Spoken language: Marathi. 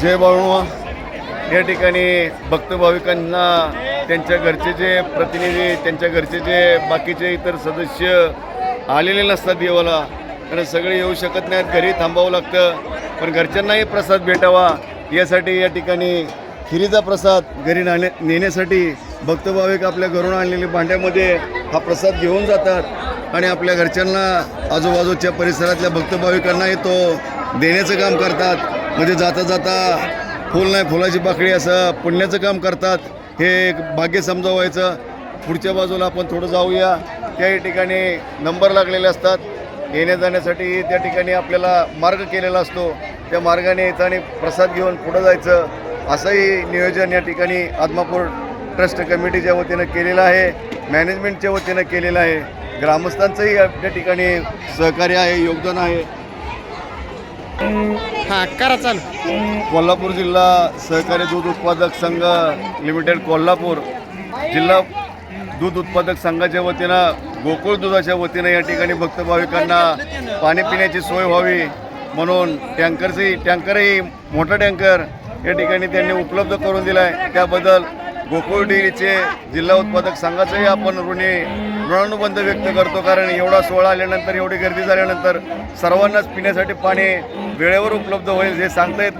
जय बाळुमा या ठिकाणी भक्त भाविकांना त्यांच्या घरचे जे प्रतिनिधी त्यांच्या घरचे जे बाकीचे इतर सदस्य आलेले नसतात देवाला. कारण सगळे येऊ शकत नाहीत घरी थांबावं लागतं. पण घरच्यांनाही प्रसाद भेटावा. यासाठी या ठिकाणी खिरीचा प्रसाद घरी नाणे नेण्यासाठी भक्त भाविक आपल्या घरून आणलेल्या भांड्यामध्ये हा प्रसाद घेऊन जातात. आणि आपल्या घरच्यांना आजूबाजूच्या परिसरातल्या भक्त भाविकांनाही तो देण्याचं काम करतात. म्हणजे जाता जाता फुल नाही फुलाची पाकळी असं पुण्याचं काम करतात. हे एक भाग्य समजावायचं. पुढच्या बाजूला आपण थोडं जाऊया. त्याही ठिकाणी नंबर लागलेले असतात. येण्या जाण्यासाठी त्या ठिकाणी आपल्याला मार्ग केलेला असतो. त्या मार्गाने यायचं आणि प्रसाद घेऊन पुढं जायचं. असंही नियोजन या ठिकाणी आदमापूर ट्रस्ट कमिटीच्या वतीनं केलेलं आहे. मॅनेजमेंटच्या वतीनं केलेलं आहे. ग्रामस्थांचंही या त्या ठिकाणी सहकार्य आहे योगदान आहे. हा करा चालू. कोल्हापूर जिल्हा सहकारी दूध उत्पादक संघ लिमिटेड कोल्हापूर जिल्हा दूध उत्पादक संघाच्या वतीनं गोकुळ दुधाच्या वतीनं या ठिकाणी भक्त भाविकांना पाणी पिण्याची सोय व्हावी म्हणून टँकरची टँकरही मोठा टँकर या ठिकाणी त्यांनी उपलब्ध करून दिला आहे त्याबद्दल गोकुळ डेअरीचे जिल्हा उत्पादक संघाचंही आपण ऋणी ऋणानुबंध व्यक्त करतो कारण एवढा सोहळा आल्यानंतर एवढी गर्दी झाल्यानंतर सर्वांनाच पिण्यासाठी पाणी वेळेवर उपलब्ध होईल हे सांगता येत नाही.